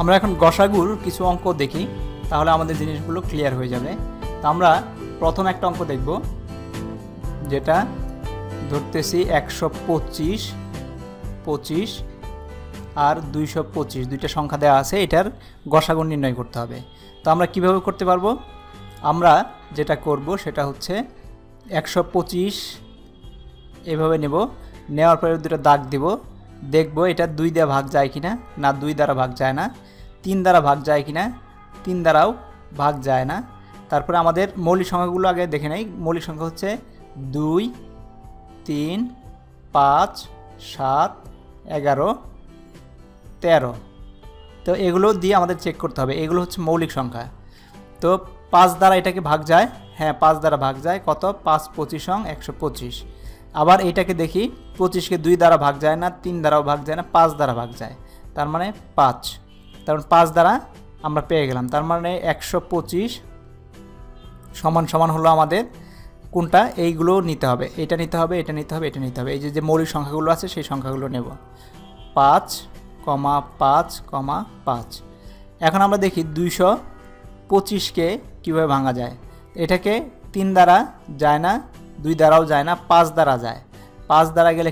আমরা এখন গসাগুর কিছু অঙ্ক দেখি, তাহলে আমাদের জিনিসগুলো ক্লিয়ার হয়ে যাবে। তো আমরা প্রথম একটা অঙ্ক দেখব, যেটা ধরতেছি একশো পঁচিশ পঁচিশ আর দুইশো পঁচিশ, দুইটা সংখ্যা দেওয়া আছে, এটার গসাগুণ নির্ণয় করতে হবে। তো আমরা কীভাবে করতে পারব? আমরা যেটা করব সেটা হচ্ছে একশো পঁচিশ এভাবে নেব, নেওয়ার পরে দুটো দাগ দিব, দেখব এটা দুই দ্বারা ভাগ যায় কিনা, না দুই দ্বারা ভাগ যায় না। তিন দ্বারা ভাগ যায় কি না তিন দ্বারাও ভাগ যায় না। তারপরে আমাদের মৌলিক সংখ্যাগুলো আগে দেখে নেই। মৌলিক সংখ্যা হচ্ছে দুই, তিন, পাঁচ, সাত, এগারো, তেরো। তো এগুলো দিয়ে আমাদের চেক করতে হবে। এগুলো হচ্ছে মৌলিক সংখ্যা। তো পাঁচ দ্বারা এটাকে ভাগ যায়? হ্যাঁ পাঁচ দ্বারা ভাগ যায়। কত? পাঁচ পঁচিশ সং একশো পঁচিশ। আবার এটাকে দেখি, পঁচিশকে দুই দ্বারা ভাগ যায় না, তিন দ্বারাও ভাগ যায় না, পাঁচ দ্বারা ভাগ যায়। তার মানে পাঁচ। তার মানে পাঁচ দ্বারা আমরা পেয়ে গেলাম। তার মানে একশো পঁচিশ সমান সমান হলো আমাদের কোনটা? এইগুলো নিতে হবে। এটা নিতে হবে, এটা নিতে হবে, এটা নিতে হবে। এই যে যে মৌলিক সংখ্যাগুলো আছে, সেই সংখ্যাগুলো নেব। পাঁচ কমা পাঁচ কমা পাঁচ। এখন আমরা দেখি দুইশো পঁচিশকে কীভাবে ভাঙা যায়। এটাকে তিন দ্বারা যায় না, দুই দ্বারাও যায় না, পাঁচ দ্বারা যায়। পাঁচ দ্বারা গেলে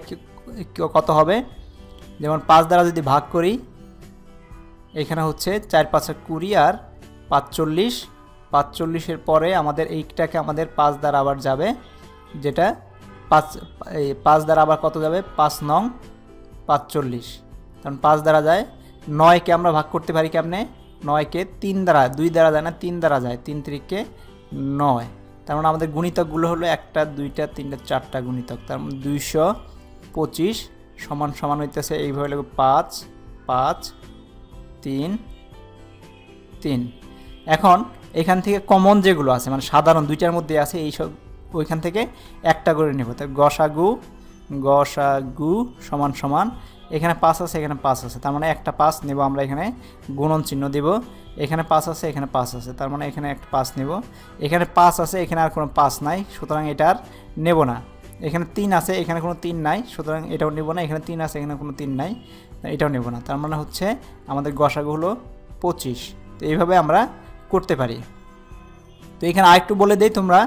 কত হবে? যেমন পাঁচ দ্বারা যদি ভাগ করি এখানে হচ্ছে চার পাঁচে কুড়ি আর পাঁচচল্লিশ। পাঁচচল্লিশের পরে আমাদের এইটাকে আমাদের পাঁচ দ্বারা আবার যাবে, যেটা পাঁচ এই পাঁচ দ্বারা আবার কত যাবে? পাঁচ নং পাঁচচল্লিশ। কারণ পাঁচ দ্বারা যায়, নয়কে আমরা ভাগ করতে পারি কেমনে? নয়কে তিন দ্বারা, দুই দ্বারা যায় না, তিন দ্বারা যায়, তিন তিরিকে নয়। তার মানে আমাদের গুণিতকগুলো হলো একটা, দুইটা, তিনটা, চারটা গুণিতক। তার মানে দুইশো পঁচিশ সমান সমান হইতেছে এইভাবে লাগবে পাঁচ পাঁচ তিন তিন। এখন এখান থেকে কমন যেগুলো আছে মানে সাধারণ দুইটার মধ্যে আছে, এই সব ওইখান থেকে একটা করে নেব। তাই গসাগু গসাগু সমান সমান, এখানে পাঁচ আছে, এখানে পাঁচ আছে। তার মানে একটা পাঁচ নেব আমরা এখানে, গুণন চিহ্ন দেব। এখানে পাঁচ আছে, এখানে পাঁচ আছে, তার মানে এখানে একটা পাঁচ নেব। এখানে পাঁচ আছে, এখানে আর কোনো পাঁচ নাই, সুতরাং এটা আর নেব না। এখানে তিন আছে, এখানে কোনো তিন নাই, সুতরাং এটাও নেব না। এখানে তিন আছে, এখানে কোনো তিন নাই। এটাও নেব না। তার মানে হচ্ছে আমাদের গসাগু হলো পঁচিশ। তো এইভাবে আমরা করতে পারি। তো এখানে আরেকটু বলে দেই তোমরা,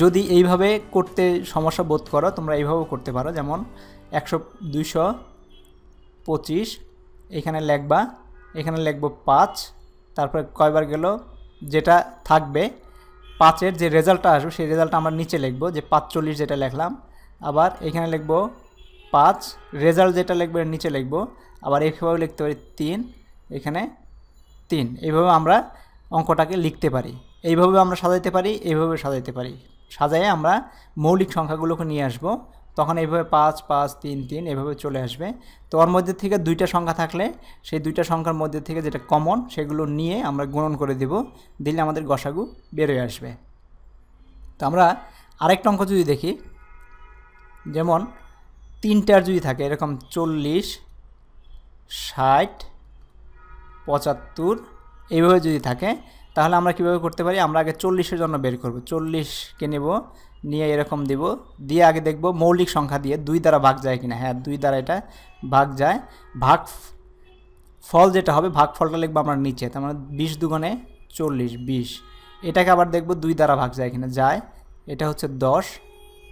যদি এইভাবে করতে সমস্যা বোধ করো, তোমরা এইভাবেও করতে পারো। যেমন একশো দুইশো পঁচিশ, এখানে লেখবা, এখানে লিখব পাঁচ, তারপরে কয়বার গেল যেটা থাকবে, পাঁচের যে রেজাল্টটা আসবে, সেই রেজাল্টটা আমরা নিচে লিখব, যে পাঁচচল্লিশ যেটা লিখলাম। আবার এখানে লিখব পাঁচ রেজাল্ট যেটা লিখব এর নিচে লিখব, আবার এইভাবে লিখতে পারি তিন, এখানে তিন। এইভাবে আমরা অঙ্কটাকে লিখতে পারি। এইভাবে আমরা সাজাইতে পারি, এইভাবে সাজাইতে পারি। সাজায়ে আমরা মৌলিক সংখ্যাগুলোকে নিয়ে আসব। তখন এইভাবে পাঁচ পাঁচ, তিন তিন এভাবে চলে আসবে। তো ওর মধ্যে থেকে দুইটা সংখ্যা থাকলে সেই দুইটা সংখ্যার মধ্যে থেকে যেটা কমন সেগুলো নিয়ে আমরা গুণন করে দেব। দিলে আমাদের গসাগু বেরোয় আসবে। তো আমরা আরেকটা অঙ্ক যদি দেখি, যেমন তিনটার যদি থাকে, এরকম চল্লিশ, ষাট, পঁচাত্তর, এইভাবে যদি থাকে, তাহলে আমরা কীভাবে করতে পারি? আমরা আগে চল্লিশের জন্য বের করব। চল্লিশকে নেব, নিয়ে এরকম দিব, দিয়ে আগে দেখব মৌলিক সংখ্যা দিয়ে দুই দ্বারা ভাগ যায় কিনা। হ্যাঁ দুই দ্বারা এটা ভাগ যায়। ভাগ ফল যেটা হবে, ভাগ ফলটা লিখব আমরা নিচে, তার মানে বিশ দুগুণে চল্লিশ, বিশ। এটাকে আবার দেখব দুই দ্বারা ভাগ যায় কিনা। যায়, এটা হচ্ছে দশ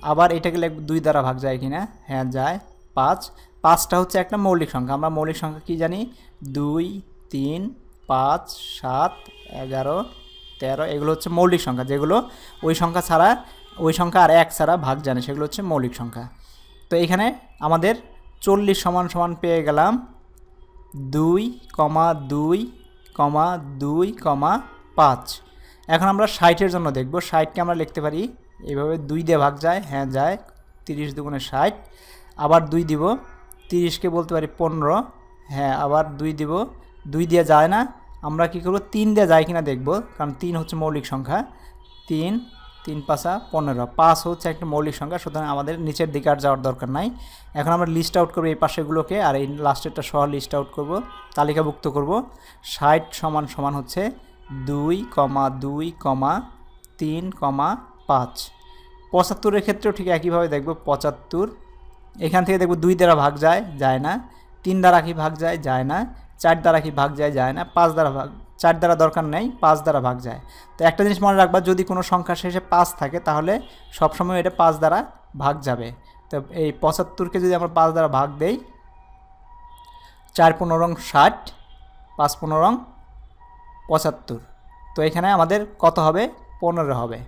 আবার এটাকে দুই দ্বারা ভাগ যায় কিনা? হ্যাঁ যায় পাঁচ। পাঁচটা হচ্ছে একটা মৌলিক সংখ্যা। আমরা মৌলিক সংখ্যা কি জানি? দুই, তিন, পাঁচ, সাত, এগারো, তেরো, এগুলো হচ্ছে মৌলিক সংখ্যা। যেগুলো ওই সংখ্যা ছাড়া, ওই সংখ্যা আর এক ছাড়া ভাগ জানে সেগুলো হচ্ছে মৌলিক সংখ্যা। তো এখানে আমাদের চল্লিশ সমান সমান পেয়ে গেলাম দুই কমা দুই কমা দুই কমা পাঁচ। এখন আমরা ষাটের জন্য দেখব। ষাটকে আমরা লিখতে পারি এইভাবে দুই দিয়ে ভাগ যায় হ্যাঁ যায়, তিরিশ দুগুণে ষাট। আবার দুই দিব, তিরিশকে বলতে পারি পনেরো। হ্যাঁ আবার দুই দিব, দুই দিয়ে যায় না। আমরা কী করব, তিন দিয়ে যায় কিনা দেখব, কারণ তিন হচ্ছে মৌলিক সংখ্যা। তিন তিন পাঁচা পনেরো। পাঁচ হচ্ছে একটা মৌলিক সংখ্যা, সুতরাং আমাদের নিচের দিকে আর যাওয়ার দরকার নাই। এখন আমরা লিস্ট আউট করব এই পাশেগুলোকে, আর এই লাস্টেরটা সহ লিস্ট আউট করব, তালিকাভুক্ত করব। ষাট সমান সমান হচ্ছে দুই, কমা দুই, কমা তিন, কমা পাঁচ। পঁচাত্তরের ক্ষেত্রেও ঠিক একইভাবে দেখব, পঁচাত্তর। এখান থেকে দেখব দুই দ্বারা ভাগ যায় যায় না। তিন দ্বারা কি ভাগ যায় যায় না। চার দ্বারা কি ভাগ যায় যায় না। পাঁচ দ্বারা ভাগ, চার দ্বারা দরকার নেই, পাঁচ দ্বারা ভাগ যায়। তো একটা জিনিস মনে রাখবা, যদি কোনো সংখ্যা শেষে পাঁচ থাকে, তাহলে সবসময় এটা পাঁচ দ্বারা ভাগ যাবে। তো এই পঁচাত্তরকে যদি আমরা পাঁচ দ্বারা ভাগ দেই, চার পনেরো রং ষাট, পাঁচ পনেরো রং পঁচাত্তর। তো এখানে আমাদের কত হবে? পনেরো হবে।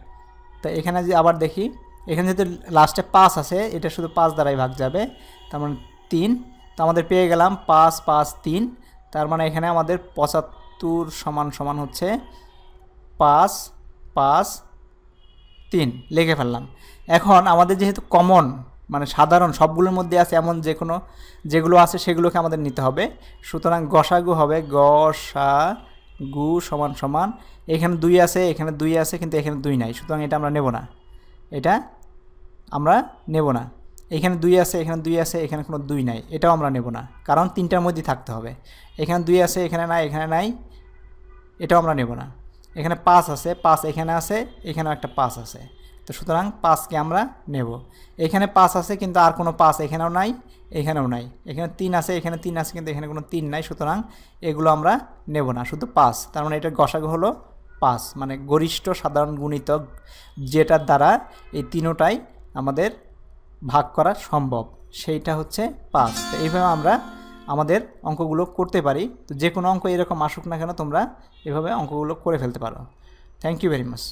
তো এখানে যদি আবার দেখি, এখানে যেহেতু লাস্টে পাঁচ আছে, এটা শুধু পাঁচ দ্বারাই ভাগ যাবে, তার মানে তিন। তো আমাদের পেয়ে গেলাম পাঁচ পাঁচ, তিন। তার মানে এখানে আমাদের পঁচাত্তর সমান সমান হচ্ছে পাঁচ পাঁচ, তিন। লিখে ফেললাম। এখন আমাদের যেহেতু কমন মানে সাধারণ সবগুলোর মধ্যে আছে এমন যে কোনো, যেগুলো আছে সেগুলোকে আমাদের নিতে হবে। সুতরাং গসাগু হবে গসা গু সমান সমান, এখানে দুই আছে, এখানে দুই আছে, কিন্তু এখানে দুই নাই। সুতরাং এটা আমরা নেব না। এটা আমরা নেব না। এখানে দুই আছে, এখানে দুই আছে, এখানে কোনো দুই নাই। এটাও আমরা নেব না। কারণ তিনটার মধ্যেই থাকতে হবে। এখানে দুই আছে, এখানে নাই এখানে নাই, এটাও আমরা নেব না। এখানে পাঁচ আছে, পাঁচ এখানে আছে, এখানেও একটা পাঁচ আছে। তো সুতরাং পাঁচকে আমরা নেব। এখানে পাঁচ আছে, কিন্তু আর কোনো পাঁচ এখানেও নাই এখানেও নাই। এখানে তিন আছে, এখানে তিন আছে কিন্তু এখানে কোনো তিন নাই। সুতরাং এগুলো আমরা নেব না, শুধু পাঁচ। তার মানে এটার গসাগু হলো পাঁচ মানে গরিষ্ঠ সাধারণ গুণিতক, যেটার দ্বারা এই তিনোটাই আমাদের ভাগ করা সম্ভব। সেইটা হচ্ছে পাঁচ। তো এইভাবে আমরা আমাদের অঙ্কগুলো করতে পারি। তো যে কোনো অঙ্ক এরকম আসুক না কেন, তোমরা এভাবে অঙ্কগুলো করে ফেলতে পারো। Thank you very much